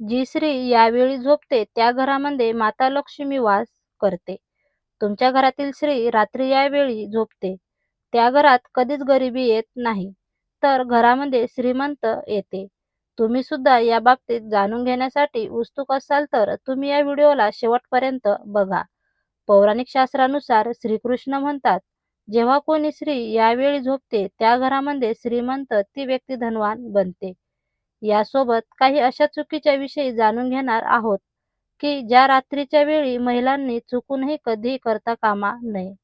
जी स्त्री यावेळी झोपते त्या घरामध्ये माता लक्ष्मी वास करते. तुमच्या घरातील स्त्री रात्री यावेळी झोपते त्या घरात कधीच गरिबी येत नाही, तर घरामध्ये श्रीमंत येते. तुम्ही सुद्धा या बाबतीत जाणून घेण्यासाठी उत्सुक असाल तर तुम्ही या व्हिडिओला शेवटपर्यंत बघा. पौराणिक शास्त्रानुसार श्रीकृष्ण म्हणतात, जेव्हा कोणी स्त्री यावेळी झोपते त्या घरामध्ये श्रीमंत ती व्यक्ती धनवान बनते. यासोबत काही अशा चुकीच्या विषयी जाणून घेणार आहोत की ज्या रात्रीच्या वेळी महिलांनी चुकूनही कधीही करता कामा नये.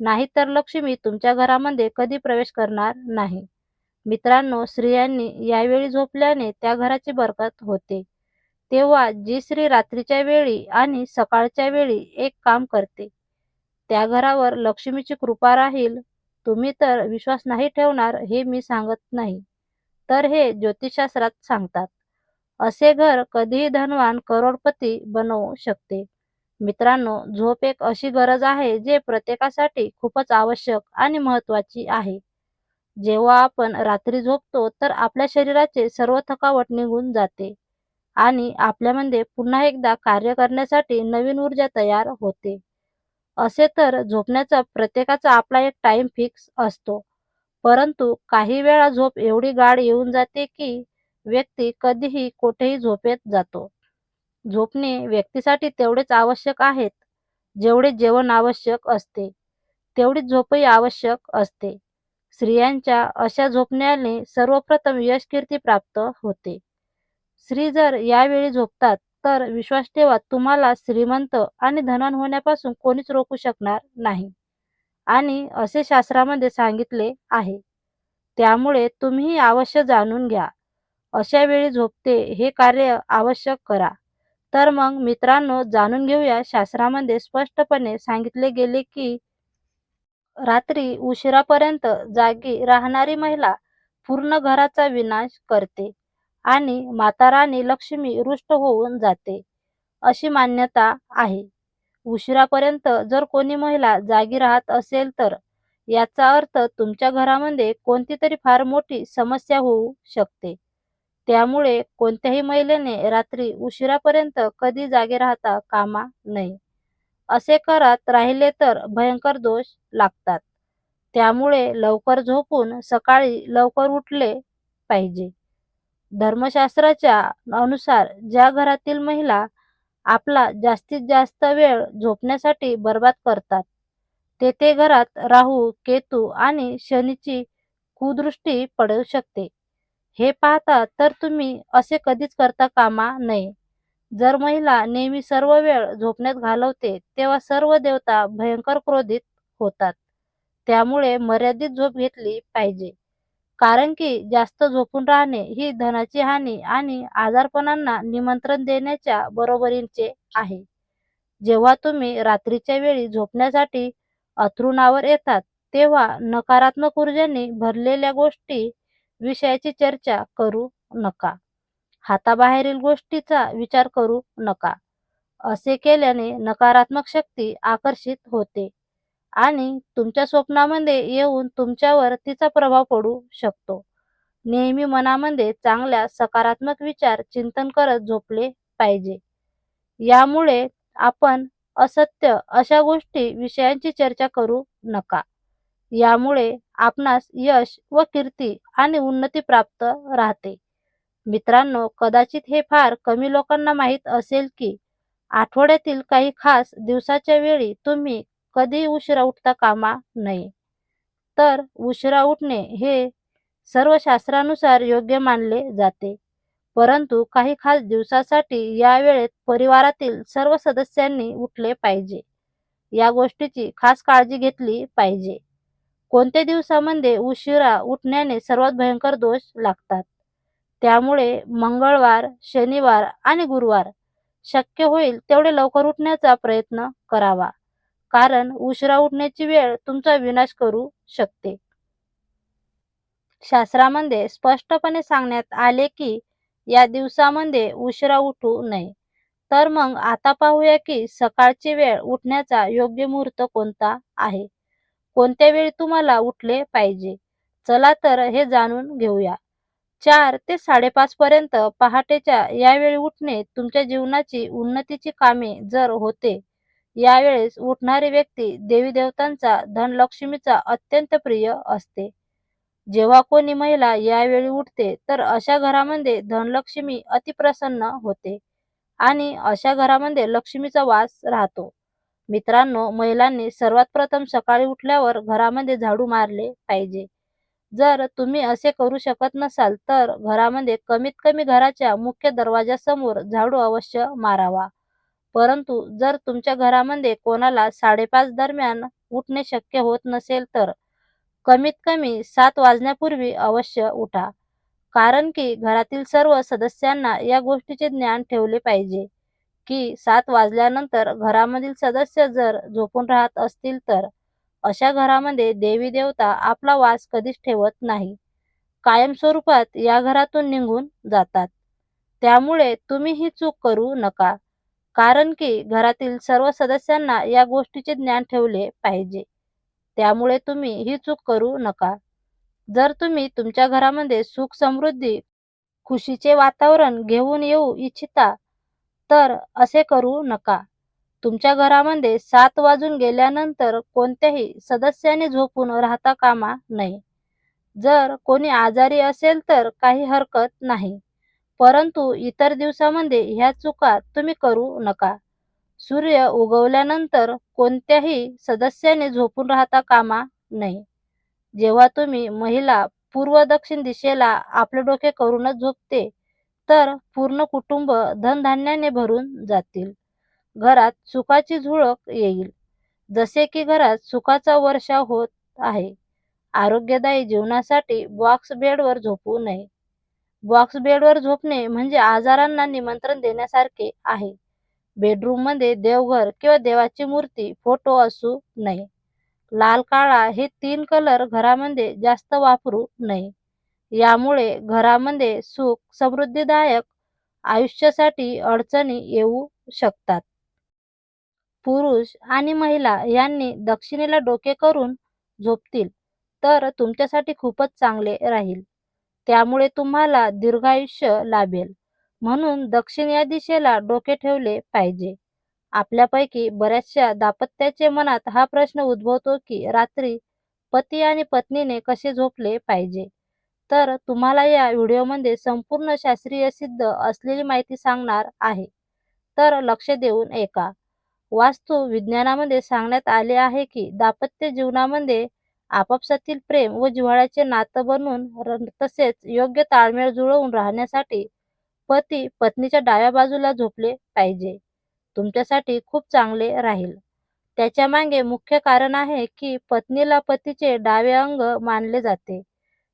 नाहीतर लक्ष्मी तुमच्या घरामध्ये कधी प्रवेश करणार नाही. मित्रांनो, स्त्रियांनी यावेळी झोपल्याने त्या घराची बरकत होते. तेव्हा जी स्त्री रात्रीच्या वेळी आणि सकाळच्या वेळी एक काम करते, त्या घरावर लक्ष्मीची कृपा राहील. तुम्ही तर विश्वास नाही ठेवणार हे मी सांगत नाही, तर हे ज्योतिषशास्त्रात सांगतात. असे घर कधीही धनवान करोडपती बनवू शकते. मित्रांनो, झोप एक अशी गरज आहे जे प्रत्येकासाठी खूपच आवश्यक आणि महत्त्वाची आहे. जेव्हा आपण रात्री झोपतो तर आपल्या शरीराचे सर्व थकावट निघून जाते आणि आपल्यामध्ये पुन्हा एकदा कार्य करण्यासाठी नवीन ऊर्जा तयार होते. असे तर झोपण्याचा प्रत्येकाचा आपला एक टाइम फिक्स असतो, परंतु काही वेळा झोप एवढी गाढ येऊन जाते की व्यक्ती कधीही कोठेही झोपेत जातो. झोपणे व्यक्तीसाठी तेवढेच आवश्यक आहेत, जेवढे जेवण आवश्यक असते, तेवढीच झोपही आवश्यक असते. स्त्रियांच्या अशा झोपण्याने सर्वप्रथम यश कीर्ती प्राप्त होते. स्त्री जर यावेळी झोपतात तर विश्वास ठेवा तुम्हाला श्रीमंत आणि धनवान होण्यापासून कोणीच रोखू शकणार नाही आणि असे शास्त्रामध्ये सांगितले आहे. त्यामुळे तुम्हीही अवश्य जाणून घ्या. अशा वेळी झोपते हे कार्य आवश्यक करा. तर मग मित्रांनो जाणून घेऊया शास्त्रामध्ये स्पष्टपणे सांगितले गेले की रात्री उशिरापर्यंत जागी राहणारी महिला पूर्ण घराचा विनाश करते आणि माता राणी लक्ष्मी रुष्ट होऊन जाते, अशी मान्यता आहे. उशिरापर्यंत जर कोणी महिला जागी राहत असेल तर याचा अर्थ तुमच्या घरामध्ये कोणती तरी फार मोठी समस्या होऊ शकते. त्यामुळे कोणत्याही महिलेने रात्री उशिरापर्यंत कधी जागे राहता कामा नये. असे करत राहिले तर भयंकर दोष लागतात. त्यामुळे लवकर झोपून सकाळी लवकर उठले पाहिजे. धर्मशास्त्राच्या अनुसार ज्या घरातील महिला आपला जास्तीत जास्त वेळ झोपण्यासाठी बर्बाद करतात, तेथे घरात राहू, केतू आणि शनीची कुदृष्टी पडू शकते. हे पाहता तर तुम्ही असे कधीच करता कामा नये. जर महिला नेहमी सर्व वेळ झोपण्यात घालवते तेव्हा सर्व देवता भयंकर क्रोधित होतात. त्यामुळे मर्यादित झोप घेतली पाहिजे. कारण की जास्त झोपून राहणे ही धनाची हानी आणि आजारपणांना निमंत्रण देण्याच्या बरोबरीचे आहे. जेव्हा तुम्ही रात्रीच्या वेळी झोपण्यासाठी अथरुणावर येतात तेव्हा नकारात्मक ऊर्जेने भरलेल्या गोष्टी विषयाची चर्चा करू नका. हाताबाहेरील गोष्टीचा विचार करू नका. असे केल्याने नकारात्मक शक्ती आकर्षित होते आणि तुमच्या स्वप्नामध्ये येऊन तुमच्यावर तिचा प्रभाव पडू शकतो. नेहमी मनामध्ये चांगल्या सकारात्मक विचार चिंतन करत झोपले पाहिजे. यामुळे आपण असत्य अशा गोष्टी विषयांची चर्चा करू नका. यामुळे आपणास यश व कीर्ती आणि उन्नती प्राप्त राहते. मित्रांनो, कदाचित हे फार कमी लोकांना माहीत असेल की आठवड्यातील काही खास दिवसाच्या वेळी तुम्ही कधीही उशिरा उठता कामा नये. तर उशिरा उठणे हे सर्व शास्त्रानुसार योग्य मानले जाते, परंतु काही खास दिवसासाठी या वेळेत परिवारातील सर्व सदस्यांनी उठले पाहिजे. या गोष्टीची खास काळजी घेतली पाहिजे. कोणत्या दिवसामध्ये उशिरा उठण्याने सर्वात भयंकर दोष लागतात. त्यामुळे मंगळवार, शनिवार आणि गुरुवार शक्य होईल तेवढे लवकर उठण्याचा प्रयत्न करावा. कारण उशिरा उठण्याची वेळ तुमचा विनाश करू शकते. शास्त्रामध्ये स्पष्टपणे सांगण्यात आले की या दिवसामध्ये उशिरा उठू नये. तर मग आता पाहूया की सकाळची वेळ उठण्याचा योग्य मुहूर्त कोणता आहे. कोणत्या वेळी तुम्हाला उठले पाहिजे. चला तर हे जाणून घेऊया. चार ते साडेपाच पर्यंत पहाटेच्या या वेळी उठणे तुमच्या जीवनाची उन्नतीची कामे जर होते यावेळेस उठणारी व्यक्ती देवी देवतांचा धनलक्ष्मीचा अत्यंत प्रिय असते. जेव्हा कोणी महिला यावेळी उठते तर अशा घरामध्ये धनलक्ष्मी अतिप्रसन्न होते आणि अशा घरामध्ये लक्ष्मीचा वास राहतो. मित्रांनो महिलांनी सर्वात प्रथम सकाळी उठल्यावर घरामध्ये झाडू मारले पाहिजे. जर तुम्ही असे करू शकत नसाल तर घरामध्ये कमीत कमी घराच्या मुख्य दरवाजासमोर झाडू अवश्य मारावा. परंतु जर तुमच्या घरामध्ये कोणाला साडेपाच दरम्यान उठणे शक्य होत नसेल तर कमीत कमी सात वाजण्यापूर्वी अवश्य उठा. कारण की घरातील सर्व सदस्यांना या गोष्टीचे ज्ञान ठेवले पाहिजे की सात वाजल्यानंतर घरामधील सदस्य जर झोपून राहत असतील तर अशा घरामध्ये देवी देवता आपला वास कधीच ठेवत नाही. कायमस्वरूपात या घरातून निघून जातात. त्यामुळे तुम्ही ही चूक करू नका. कारण की घरातील सर्व सदस्यांना या गोष्टीचे ज्ञान ठेवले पाहिजे. त्यामुळे तुम्ही ही चूक करू नका. जर तुम्ही तुमच्या घरामध्ये सुख समृद्धी खुशीचे वातावरण घेऊन येऊ इच्छिता तर असे करू नका. तुमच्या घरामध्ये सात वाजून गेल्यानंतर कोणत्याही सदस्याने झोपून राहता कामा नये. जर कोणी आजारी असेल तर काही हरकत नाही. परंतु इतर दिवसामध्ये ह्या चुका तुम्ही करू नका. सूर्य उगवल्यानंतर कोणत्याही सदस्याने झोपून राहता कामा नये. जेव्हा तुम्ही महिला पूर्व दक्षिण दिशेला आपले डोके करूनच झोपते तर पूर्ण कुटुंब धनधान्याने भरून जातील. घरात सुखाची झुळक येईल. जसे की घरात सुखाचा वर्षा होत आहे. आरोग्यदायी जीवनासाठी बॉक्स बेडवर झोपू नये. बॉक्स बेडवर झोपणे म्हणजे आजारांना निमंत्रण देण्यासारखे आहे. बेडरूममध्ये देवघर किंवा देवाची मूर्ती फोटो असू नये. लाल काळा हे तीन कलर घरामध्ये जास्त वापरू नये. यामुळे घरामध्ये सुख समृद्धीदायक आयुष्यासाठी अडचणी येऊ शकतात. पुरुष आणि महिला यांनी दक्षिणेला डोके करून झोपतील तर तुमच्यासाठी खूपच चांगले राहील. त्यामुळे तुम्हाला दीर्घायुष्य लाभेल. म्हणून दक्षिण या दिशेला डोके ठेवले पाहिजे. आपल्यापैकी बऱ्याचशा दाम्पत्याचे मनात हा प्रश्न उद्भवतो की रात्री पती आणि पत्नीने कसे झोपले पाहिजे? तर तुम्हाला या व्हिडिओमध्ये संपूर्ण शास्त्रीय सिद्ध असलेली माहिती सांगणार आहे. तर लक्ष देऊन ऐका. वास्तू विज्ञानामध्ये सांगण्यात आले आहे की दाम्पत्य जीवनामध्ये आपापसातील प्रेम व जिव्हाळ्याचे नातं बनवून तसेच योग्य ताळमेळ जुळवून राहण्यासाठी पती पत्नीच्या डाव्या बाजूला झोपले पाहिजे. तुमच्यासाठी खूप चांगले राहील. त्याच्यामागे मुख्य कारण आहे की पत्नीला पतीचे डावे अंग मानले जाते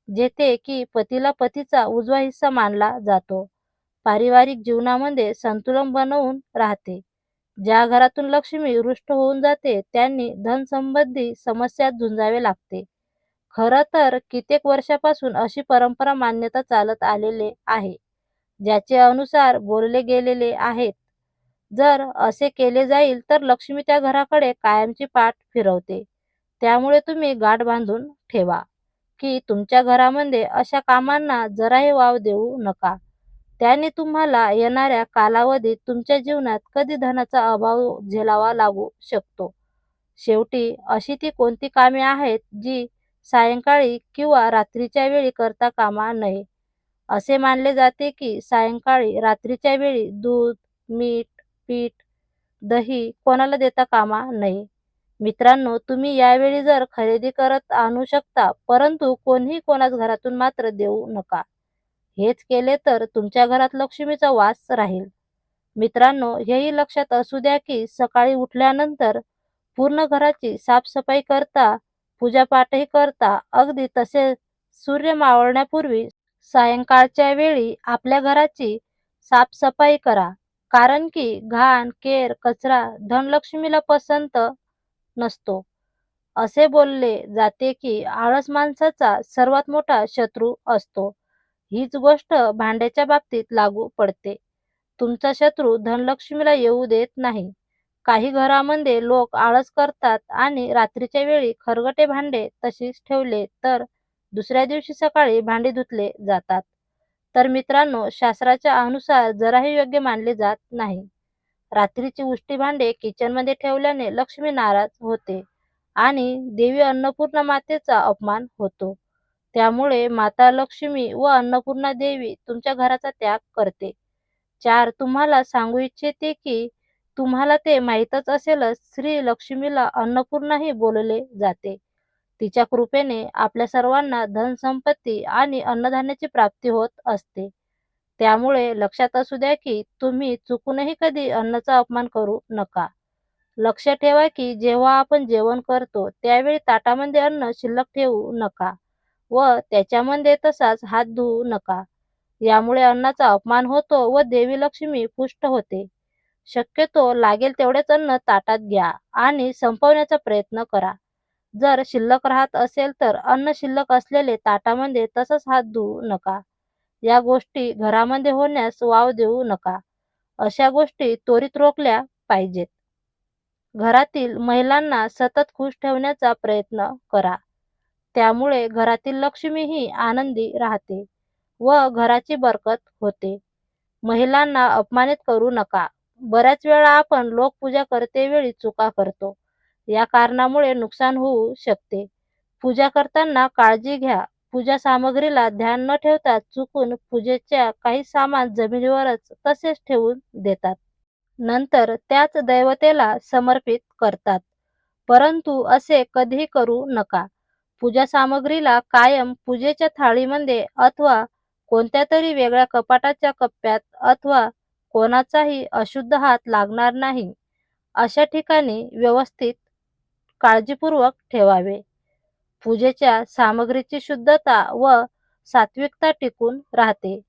जेथे की पतीला पतीचा उजवा हिस्सा मानला जातो. पारिवारिक जीवनामध्ये संतुलन बनवून राहते. ज्या घरातून लक्ष्मी रुष्ट होऊन जाते त्यांनी धनसंबंधी समस्यात झुंजावे लागते. खरं तर कित्येक वर्षापासून अशी परंपरा मान्यता चालत आलेले आहे ज्याचे अनुसार बोलले गेलेले आहेत. जर असे केले जाईल तर लक्ष्मी त्या घराकडे कायमची पाठ फिरवते. त्यामुळे तुम्ही गाठ बांधून ठेवा की तुमच्या घरामध्ये अशा कामांना जराही वाव देऊ नका. त्याने तुम्हाला येणाऱ्या कालावधीत तुमच्या जीवनात कधी धनाचा अभाव झेलावा लागू शकतो? शेवटी अशी ती कोणती कामे आहेत जी सायंकाळी किंवा रात्रीच्या वेळी करता कामा नये? असे मानले जाते की सायंकाळी रात्रीच्या वेळी दूध मीठ पीठ दही कोणाला देता कामा नये? मित्रांनो तुम्ही यावेळी जर खरेदी करत आणू शकता परंतु कोणीही कोणाच घरातून मात्र देऊ नका. हेच केले तर तुमच्या घरात लक्ष्मीचा वास राहील. मित्रांनो हेही लक्षात असू द्या की सकाळी उठल्यानंतर पूर्ण घराची साफसफाई करता पूजापाठही करता अगदी तसे सूर्य मावळण्यापूर्वी सायंकाळच्या वेळी आपल्या घराची साफसफाई करा. कारण की घाण केर कचरा धनलक्ष्मीला पसंत नसतो. असे बोलले जाते की आळस माणसाचा सर्वात मोठा शत्रू असतो. हीच गोष्ट भांड्याच्या बाबतीत लागू पडते. तुमचा शत्रू धनलक्ष्मीला येऊ देत नाही. काही घरामध्ये लोक आळस करतात आणि रात्रीच्या वेळी खरगटे भांडे तशीच ठेवले तर दुसऱ्या दिवशी सकाळी भांडी धुतले जातात. तर मित्रांनो शास्त्राच्या अनुसार जराही योग्य मानले जात नाही. रात्रीची उष्टी भांडे किचनमध्ये ठेवल्याने लक्ष्मी नाराज होते आणि देवी अन्नपूर्णा मातेचा अपमान होतो. त्यामुळे माता लक्ष्मी व अन्नपूर्णा देवी तुमच्या घराचा त्याग करते. चार तुम्हाला सांगू इच्छिते की तुम्हाला ते माहीतच असेलच श्री लक्ष्मीला अन्नपूर्णाही बोलले जाते. तिच्या कृपेने आपल्या सर्वांना धनसंपत्ती आणि अन्नधान्याची प्राप्ती होत असते. त्यामुळे लक्षात असू द्या की तुम्ही चुकूनही कधी अन्नाचा अपमान करू नका. लक्ष ठेवा की जेव्हा आपण जेवण करतो त्यावेळी ताटामध्ये अन्न शिल्लक ठेवू नका. व त्याच्यामध्ये तसाच हात धुवू नका. यामुळे अन्नाचा अपमान होतो व देवी लक्ष्मी पुष्ट होते. शक्यतो लागेल तेवढेच अन्न ताटात घ्या आणि संपवण्याचा प्रयत्न करा. जर शिल्लक राहत असेल तर अन्न शिल्लक असलेले ताटामध्ये तसंच हात धुवू नका. या गोष्टी घरामध्ये होण्यास वाव देऊ नका. अशा गोष्टी त्वरित रोखल्या पाहिजेत. घरातील महिलांना सतत खुश ठेवण्याचा प्रयत्न करा. त्यामुळे घरातील लक्ष्मीही आनंदी राहते व घराची बरकत होते. महिलांना अपमानित करू नका. बऱ्याच वेळा आपण लोकपूजा करतेवेळी चुका करतो. या कारणामुळे नुकसान होऊ शकते. पूजा करताना काळजी घ्या. पूजा सामग्रीला ध्यान न ठेवता चुकून पूजेच्या काही सामान जमिनीवरच तसेच ठेवून देतात. नंतर त्याच दैवतेला समर्पित करतात. परंतु असे कधीही करू नका. पूजा सामग्रीला कायम पूजेच्या थाळीमध्ये अथवा कोणत्या तरी वेगळ्या कपाटाच्या कप्प्यात अथवा कोणाचाही अशुद्ध हात लागणार नाही. अशा ठिकाणी व्यवस्थित काळजीपूर्वक ठेवावे. पूजेच्या सामग्रीची शुद्धता व सात्विकता टिकून राहते.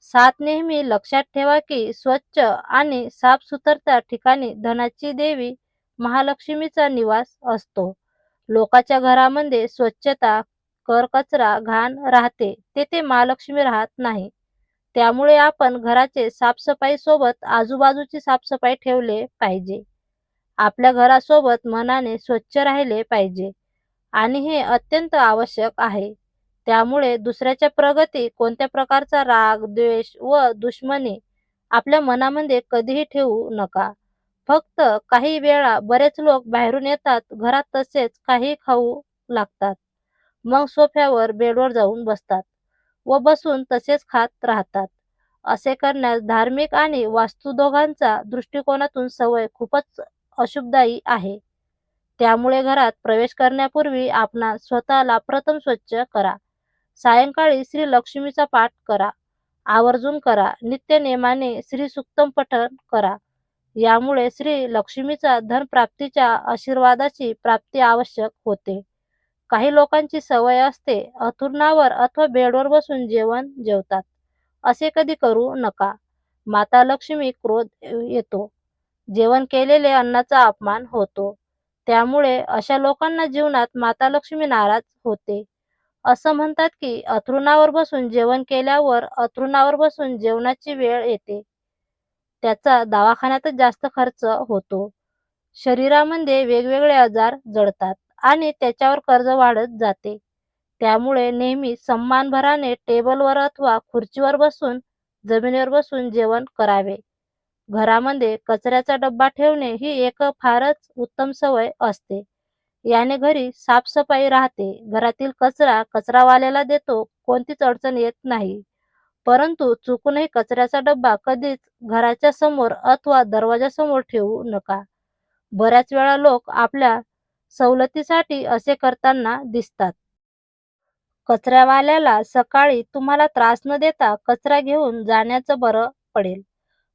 सात नेहमी लक्षात ठेवा की स्वच्छ आणि साफसुथरत्या ठिकाणी धनाची देवी महालक्ष्मीचा निवास असतो. लोकाच्या घरामध्ये स्वच्छता करकचरा घाण राहते. तेथे महालक्ष्मी राहत नाही. त्यामुळे आपण घराचे साफसफाई सोबत आजूबाजूची साफसफाई ठेवले पाहिजे. आपल्या घरासोबत मनाने स्वच्छ राहिले पाहिजे. आणि हे अत्यंत आवश्यक आहे. त्यामुळे दुसऱ्याच्या प्रगती कोणत्या प्रकारचा राग द्वेष व दुश्मनी आपल्या मनामध्ये कधीही ठेवू नका. फक्त काही वेळा बरेच लोक बाहेरून येतात घरात तसेच काही खाऊ लागतात. मग सोफ्यावर बेडवर जाऊन बसतात व बसून तसेच खात राहतात. असे करण्यास धार्मिक आणि वास्तू दोघांचा दृष्टिकोनातून सवय खूपच अशुभदायी आहे. त्यामुळे घरात प्रवेश करण्यापूर्वी आपण स्वतःला प्रथम स्वच्छ करा. सायंकाळी श्री लक्ष्मीचा पाठ करा. आवर्जून करा. नित्य नेमाने श्री सुक्तम पठण करा. यामुळे श्री लक्ष्मीचा धन प्राप्तीच्या आशीर्वादाची प्राप्ती आवश्यक होते. काही लोकांची सवय असते अथुर्णावर अथवा बेडवर बसून जेवण जेवतात. असे कधी करू नका. माता लक्ष्मी क्रोध येतो. जेवण केलेले अन्नाचा अपमान होतो. त्यामुळे अशा लोकांना जीवनात माता लक्ष्मी नाराज होते. असं म्हणतात की अथरुणावर बसून जेवण केल्यावर अथरुणावर बसून जेवणाची वेळ येते. त्याचा दवाखान्यातच जास्त खर्च होतो. शरीरामध्ये वेगवेगळे आजार जडतात आणि त्याच्यावर कर्ज वाढत जाते. त्यामुळे नेहमी सन्मानभराने टेबलवर अथवा खुर्चीवर बसून जमिनीवर बसून जेवण करावे. घरामध्ये कचऱ्याचा डब्बा ठेवणे ही एक फारच उत्तम सवय असते. याने घरी साफसफाई राहते. घरातील कचरा कचरावाल्याला देतो कोणतीच अडचण येत नाही. परंतु चुकूनही कचऱ्याचा डब्बा कधीच घराच्या समोर अथवा दरवाजासमोर ठेवू नका. बऱ्याच वेळा लोक आपल्या सवलतीसाठी असे करताना दिसतात. कचऱ्यावाल्याला सकाळी तुम्हाला त्रास न देता कचरा घेऊन जाण्याचं बरं पडेल.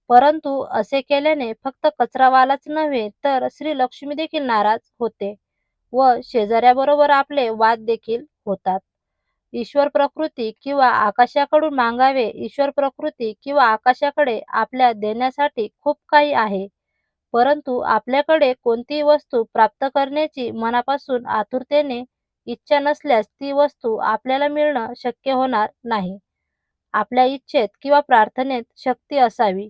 परंतु असे केल्याने फक्त कचरावालाच नव्हे तर श्री लक्ष्मी देखील नाराज होते व शेजाऱ्याबरोबर आपले वाद देखील होतात. ईश्वर प्रकृती किंवा आकाशाकडून मागावे ईश्वर प्रकृती किंवा आकाशाकडे आपल्या देण्यासाठी खूप काही आहे. परंतु आपल्याकडे कोणतीही वस्तू प्राप्त करण्याची मनापासून आतुरतेने इच्छा नसल्यास ती वस्तू आपल्याला मिळणं शक्य होणार नाही. आपल्या इच्छेत किंवा प्रार्थनेत शक्ती असावी.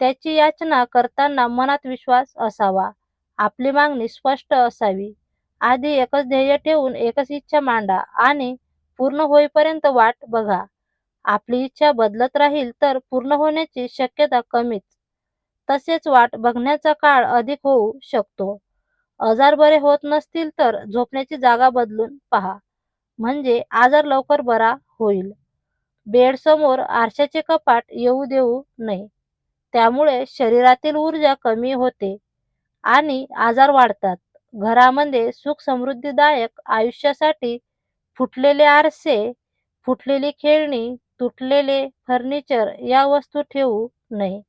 त्याची याचना करताना मनात विश्वास असावा. आपली मागणी स्पष्ट असावी. आधी एकच ध्येय ठेवून एकच इच्छा मांडा आणि पूर्ण होईपर्यंत वाट बघा. आपली इच्छा बदलत राहील तर पूर्ण होण्याची शक्यता कमीच. तसेच वाट बघण्याचा काळ अधिक होऊ शकतो. आजार बरे होत नसतील तर झोपण्याची जागा बदलून पहा. म्हणजे आजार लवकर बरा होईल. बेडसमोर आरशाचे कपाट येऊ देऊ नये. त्यामुळे शरीरातील ऊर्जा कमी होते आणि आजार वाढतात. घरामध्ये सुख समृद्धीदायक आयुष्यासाठी फुटलेले आरसे फुटलेली खेळणी तुटलेले फर्निचर या वस्तू ठेवू नये.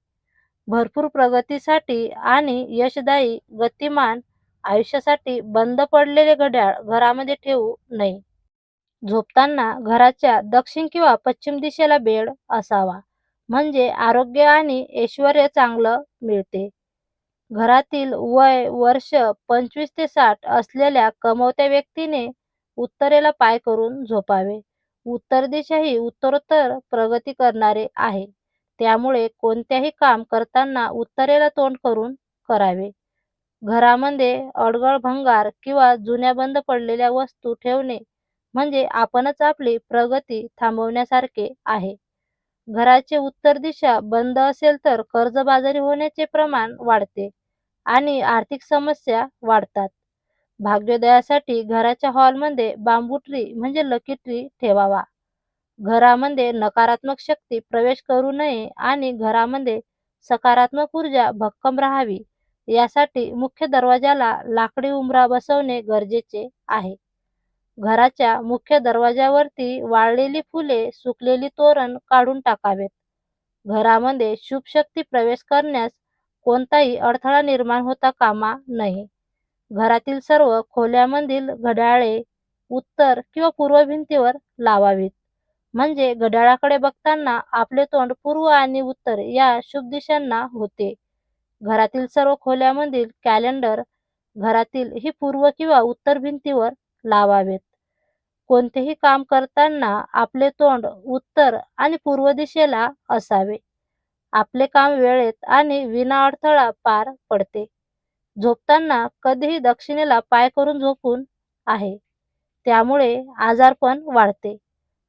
भरपूर प्रगतीसाठी आणि यशदायी गतिमान आयुष्यासाठी बंद पडलेले घड्याळ घरामध्ये ठेवू नये. झोपताना घराच्या दक्षिण किंवा पश्चिम दिशेला बेड असावा म्हणजे आरोग्य आणि ऐश्वर चांगलं मिळते. घरातील वय वर्ष पंचवीस ते साठ असलेल्या कमवत्या व्यक्तीने उत्तरेला पाय करून झोपावे. उत्तर दिशा ही उत्तरोत्तर प्रगती करणारे आहे. त्यामुळे कोणत्याही काम करताना उत्तरेला तोंड करून करावे. घरामध्ये अडगळ भंगार किंवा जुन्या बंद पडलेल्या वस्तू ठेवणे म्हणजे आपणच आपली प्रगती थांबवण्यासारखे आहे. घराचे उत्तर दिशा बंद असेल तर कर्जबाजारी होण्याचे प्रमाण वाढते आणि आर्थिक समस्या वाढतात. भाग्योदयासाठी घराच्या हॉलमध्ये बांबू ट्री म्हणजे लकी ट्री ठेवावा. घरामध्ये नकारात्मक शक्ती प्रवेश करू नये आणि घरामध्ये सकारात्मक ऊर्जा भक्कम राहावी. यासाठी मुख्य दरवाजाला लाकडी उंबरा बसवणे गरजेचे आहे. घराच्या मुख्य दरवाजावरती वाळलेली फुले सुकलेली तोरण काढून टाकावेत. घरामध्ये शुभ शक्ती प्रवेश करण्यास कोणताही अडथळा निर्माण होता कामा नये. घरातील सर्व खोल्यामधील घड्याळे उत्तर किंवा पूर्व भिंतीवर लावावीत. म्हणजे घड्याळाकडे बघताना आपले तोंड पूर्व आणि उत्तर या शुभ दिशांना होते. घरातील सर्व खोल्यामधील कॅलेंडर घरातील ही पूर्व किंवा उत्तर भिंतीवर लावावेत. कोणतेही काम करताना आपले तोंड उत्तर आणि पूर्व दिशेला असावे. आपले काम वेळेत आणि विना अडथळा पार पडते. झोपताना कधीही दक्षिणेला पाय करून झोपून आहे. त्यामुळे आजारपण वाढते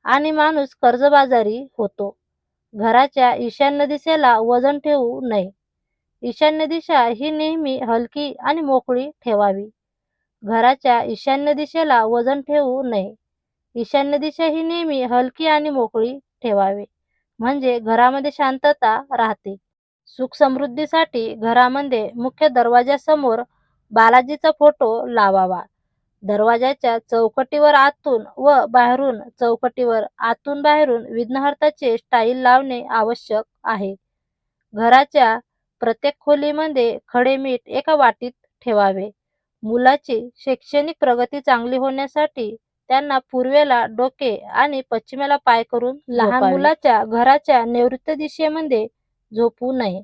आणि माणूस कर्जबाजारी होतो. घराच्या ईशान्य दिशेला वजन ठेवू नये. ईशान्य दिशा ही नेहमी हलकी आणि मोकळी ठेवावी. घराच्या ईशान्य दिशेला वजन ठेवू नये. ईशान्य दिशा ही नेहमी हलकी आणि मोकळी ठेवावे. म्हणजे घरामध्ये शांतता राहते. सुख समृद्धीसाठी घरामध्ये मुख्य दरवाजासमोर बालाजीचा फोटो लावावा. दरवाजाच्या चौकटीवर आतून व बाहेरून चौकटीवर आतून बाहेरून विघ्नहर्ताचे स्टाईल लावणे आवश्यक आहे. घराच्या प्रत्येक खोलीमध्ये खडे मीठ एका वाटीत ठेवावे. मुलाची शैक्षणिक प्रगती चांगली होण्यासाठी त्यांना पूर्वेला डोके आणि पश्चिमेला पाय करून लहान मुलाच्या घराच्या नैऋत्य दिशेमध्ये झोपू नये.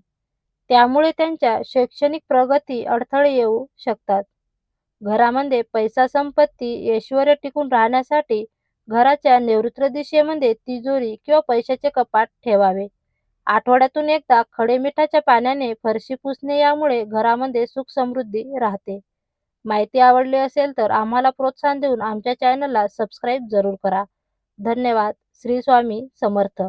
त्यामुळे त्यांच्या शैक्षणिक प्रगती अडथळे येऊ शकतात. घरामध्ये पैसा संपत्ती ऐश्वर टिकून राहण्यासाठी घराच्या नैऋत्य दिशेमध्ये तिजोरी किंवा पैशाचे कपाट ठेवावे. आठवड्यातून एकदा खडे मिठाच्या पाण्याने फरशी पुसणे यामुळे घरामध्ये सुख समृद्धी राहते. माहिती आवडली असेल तर आम्हाला प्रोत्साहन देऊन आमच्या चॅनलला सबस्क्राईब जरूर करा. धन्यवाद. श्री स्वामी समर्थ.